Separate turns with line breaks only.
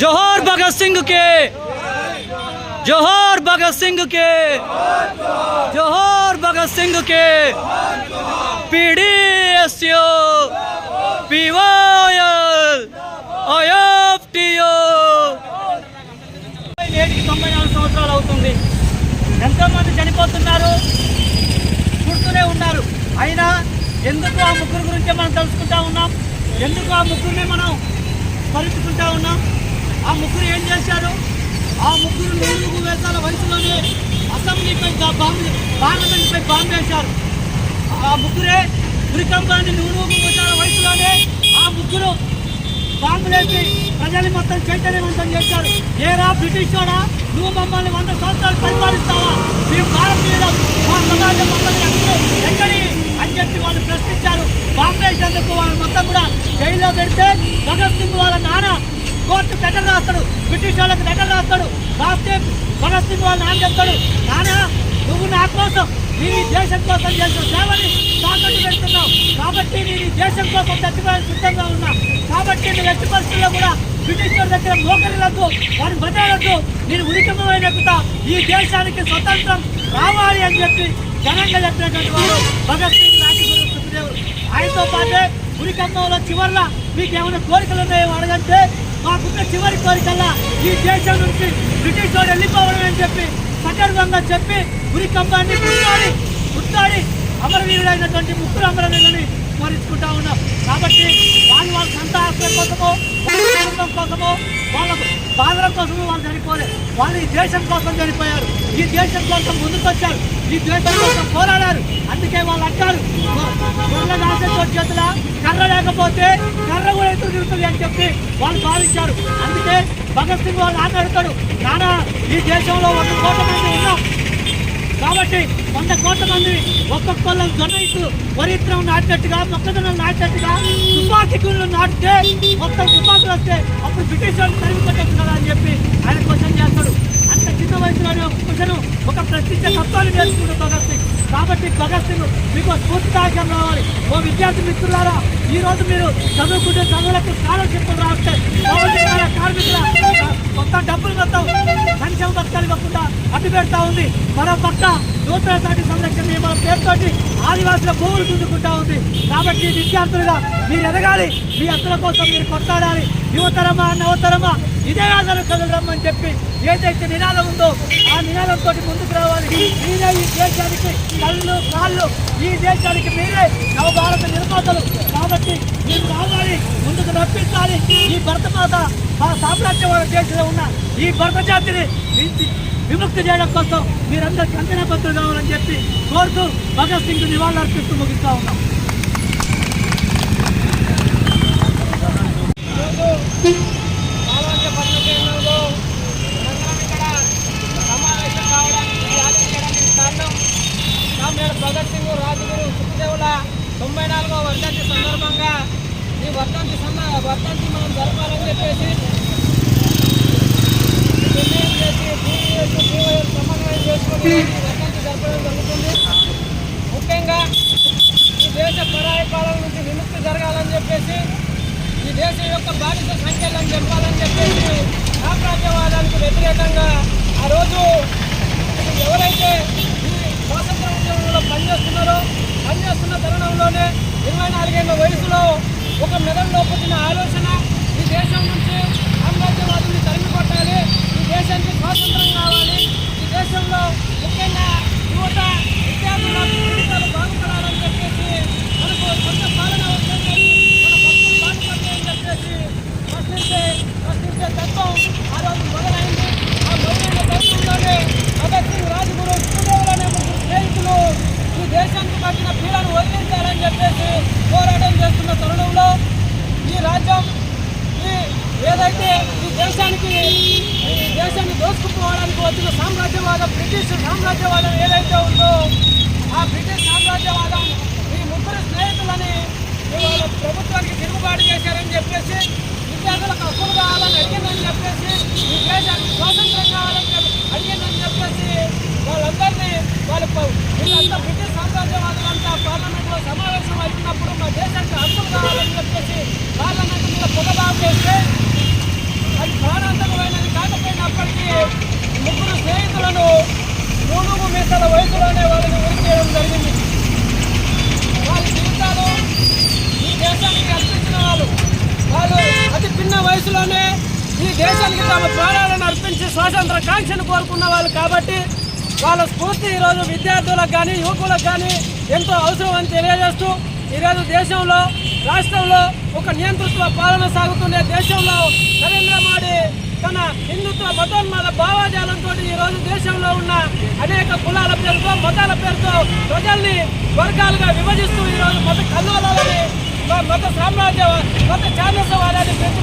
जोहर భగత్ సింగ్ కే. जोहर భగత్ సింగ్ కే. जोहर భగత్ సింగ్ కే. पीढ़ी పీవోఎల్ ఐఎఫ్టిఓ నేటికి తొంభై నాలుగు సంవత్సరాలు అవుతుంది. ఎంతోమంది చనిపోతున్నారు పుడుతూనే ఉన్నారు. అయినా ఎందుకు ఆ ముగ్గురు గురించే మనం తెలుసుకుంటా ఉన్నాం? ఎందుకు ఆ ముగ్గురిని మనం పరుచుకుంటా ఉన్నాం? ఆ ముగ్గురు ఏం చేశారు? ఆ ముగ్గురు నూరు వేసాల వయసులోనే అసెంబ్లీపై బాంబు పార్లమెంట్పై బాంబు వేశారు. ఆ ముగ్గురే ఉరికంబాన్ని నూరు వేసాల వయసులోనే ఆ ముగ్గురు బాంబులేసి ప్రజల్ని మొత్తం చైతన్యవంతం చేశారు. ఏరా బ్రిటిష్ వాడా? నువ్వు మమ్మల్ని వంద సంవత్సరాలు పరిపాలిస్తావా? మేము భారతీయులం మా సమాజం మమ్మల్ని ఎక్కడి? అని చెప్పి వాళ్ళు ప్రశ్నించారు. బాంబు వేసేందుకు వాళ్ళు మొత్తం కూడా జైల్లో పెడితే భగత్ సింగ్ వాళ్ళ నాన్న వస్తుంది సింగ్ వాళ్ళ నాన్న చెప్తాడు నాన్న నువ్వు నా కోసం నేను దేశం కోసం చేసిన సేవని తాకట్టు పెడుతున్నావు. కాబట్టి నేను దేశం కోసం చచ్చిపోయే సిద్ధంగా ఉన్నా. కాబట్టి నేను ఎట్టి పరిస్థితుల్లో కూడా బ్రిటిష్ దగ్గర మోకరిలద్దు వారి బతలద్దు నేను ఉరికమైన ఈ దేశానికి స్వతంత్రం రావాలి అని చెప్పి ఘనంగా చెప్పినటువంటి వారు భగత్ సింగ్ రాజగురు సుఖదేవుడు ఆయనతో పాటే ఉరికంభంలో చివరిలో మీకు ఏమైనా కోరికలు ఉన్నాయో అడగంటే మాకున్న చివరి కోరికల్లా ఈ దేశం నుంచి బ్రిటిష్ వాడు వెళ్ళిపోవడం చెప్పి సగర్వంగా చెప్పి ఉరికంబాన్ని గుర్తాడి గుర్తాడి అమరవీరుడైనటువంటి ముగ్గురు అమరవీరులని స్మరించుకుంటా ఉన్నాం. కాబట్టి వాళ్ళు వాళ్ళ సొంత ఆశ్రయం కోసమో వాళ్ళ కుటుంబం కోసమో వాళ్ళ బాధల కోసమో వాళ్ళు చనిపోలేదు. వాళ్ళు ఈ దేశం కోసం చనిపోయారు. ఈ దేశం కోసం ముందుకొచ్చారు. ఈ దేశం కోసం పోరాడారు. అందుకే వాళ్ళు అంటారు చేతుల కర్ర లేకపోతే కర్ర కూడా ఎదురు తిరుగుతుంది అని చెప్పి వాళ్ళు భావించారు. అందుకే భగత్ సింగ్ వాళ్ళు ఆటాడుతాడు నానా ఈ దేశంలో వంద కోట్ల మంది ఉన్నాం కాబట్టి వంద కోట్ల మంది ఒక్కొక్కళ్ళ జొన్నయిస్తూ వరిత్రం నాటినట్టుగా మొక్కజొన్న నాటినట్టుగా తుపాకీ గుళ్ళు నాటితే మొత్తం తుపాకులు వస్తే అప్పుడు బ్రిటిష్ వాళ్ళు తరిమి కొట్టచ్చు కదా అని చెప్పి ఆయన క్వశ్చన్ చేస్తాడు అంత చిన్న వయసులోనే ఒక క్వశ్చన్ ఒక ప్రశ్నించే తత్వాన్ని నేర్చుకుంటూ భగత్ సింగ్ కాబట్టి భగత్ సింగ్ మీకు స్ఫూర్తిదాయకం రావాలి ఓ విద్యార్థి మిత్రులారా ఈ రోజు మీరు చదువుకుంటే చదువులకు స్కాలర్షిప్లు రాస్తే కార్మికుల మొత్తం డబ్బులు మొత్తం సంక్షేమ పథకాలు ఇవ్వకుండా అడ్డు పెడతా ఉంది. మరో పక్క నూతన సాటి సంరక్షణ నియమాల పేరుతోటి ఆదివాసుల భూములు దున్నుకుంటా ఉంది. కాబట్టి విద్యార్థులుగా మీరు ఎదగాలి. మీ హక్కుల కోసం మీరు కొట్లాడాలి. యువతరమా నవతరమా? ఇదే కదలు రమ్మని చెప్పి ఏదైతే నినాదం ఉందో ఆ నినాదంతో ముందుకు రావాలి. మీరే ఈ దేశానికి కళ్ళు కాళ్ళు ఈ దేశానికి మీరే నవభారత నిర్మాతలు. కాబట్టి మీరు రావాలి ముందుకు రప్పించాలి ఈ భరతమాత మా సామ్రాజ్యవాద దేశంలో ఉన్న ఈ భరత జాతిని విముక్తి చేయడం కోసం మీరందరూ పత్రులు కావాలని చెప్పి కోరుతూ భగత్ సింగ్ నివాళులు అర్పిస్తూ ముగిస్తా ఉన్నాం.
కామ్రేడ్ భగత్ సింగ్ రాజుగురు సుఖదేవుల తొంభై నాలుగో వర్ధంతి సందర్భంగా ఈ వర్ధంతి సంద వర్ధంతి మనం జరపాలని చెప్పేసి నిర్ణయం చేసి PVS, PYL సమన్వయం చేసుకుని ఈ వర్ధంతి జరపడం జరుగుతుంది. ముఖ్యంగా ఈ దేశ పరాయి పాలన నుంచి విముక్తి జరగాలని చెప్పేసి ఈ దేశం యొక్క బాధిత సంఖ్యలను చెప్పాలని చెప్పేసి సామ్రాజ్యవాదానికి వ్యతిరేకంగా ఆ రోజు ఎవరైతే ఈ స్వాతంత్ర ఉద్యమంలో పనిచేస్తున్నారో పనిచేస్తున్న తరుణంలోనే ఇరవై నాలుగేళ్ళ వయసులో ఒక మెదడులో పుట్టిన ఆలోచన ఈ దేశం నుంచి సామ్రాజ్యవాదుల్ని తరిమి కొట్టాలి ఈ దేశానికి స్వాతంత్రం కావాలి. ఈ దేశంలో ముఖ్యంగా యువత విద్యార్థుల జీవితాలు బాగుపడాలని చెప్పేసి మనకు సొంత పాలన వస్తుంది మన భక్తులు బాగుపడతాయని చెప్పేసి ప్రశ్నించే ప్రశ్నించే తత్వం ఆ రోజు మొదలైంది ఆ మొదలైన తత్వంలోనే భగత్ సింగ్ రాజగురు సుఖదేవులనే ముగ్గురు స్నేహితులు ఈ దేశానికి పట్టిన పీడను వదిలించాలని చెప్పేసి పోరాటం చేస్తున్న తరుణంలో ఈ రాజ్యం ఈ అయితే ఈ దేశానికి ఈ దేశాన్ని దోసుకుపోవడానికి వచ్చిన సామ్రాజ్యవాదం బ్రిటిష్ సామ్రాజ్యవాదం ఏదైతే ఉందో ఆ బ్రిటిష్ సామ్రాజ్యవాదం ఈ ముగ్గురు స్నేహితులని ఇవాళ ప్రభుత్వానికి తిరుగుబాటు చేశారని చెప్పేసి విద్యార్థులకు హక్కులు కావాలని అడిగిందని చెప్పేసి ఈ దేశానికి స్వాతంత్రం కావాలని చెప్పి అడిగిందని చెప్పేసి వాళ్ళందరినీ వాళ్ళ ప- వీళ్ళంతా బ్రిటిష్ సామ్రాజ్యవాదులంతా పార్లమెంట్లో సమావేశం అవుతున్నప్పుడు మా దేశానికి హక్కులు కావాలని చెప్పేసి పార్లమెంట్ మీద పొగబాటు చేస్తే అది ప్రాణం అప్పటికి ముగ్గురు స్నేహితులను మూడుగు మీటర్ల వయసులోనే వాళ్ళని ఉరి చేయడం జరిగింది. వాళ్ళ జీవితాలు ఈ దేశానికి అర్పించిన వాళ్ళు. వాళ్ళు అతి చిన్న వయసులోనే ఈ దేశానికి తమ ప్రాణాలను అర్పించి స్వాతంత్ర కాంక్షను కోరుకున్న వాళ్ళు కాబట్టి వాళ్ళ స్ఫూర్తి ఈరోజు విద్యార్థులకు కానీ యువకులకు కానీ ఎంతో అవసరం అని తెలియజేస్తూ ఈరోజు దేశంలో రాష్ట్రంలో ఒక నియంతృత్వ పాలన సాగుతున్న దేశంలో నరేంద్ర మోడీ తన హిందుత్వ మతోన్మాద భావాజాలంతో ఈరోజు దేశంలో ఉన్న అనేక కులాల పేరుతో మతాల పేరుతో ప్రజల్ని వర్గాలుగా విభజిస్తూ ఈరోజు మత కల్లోలాలని మత సామ్రాజ్య మత ఛాందసవాదాన్ని పెంచుతూ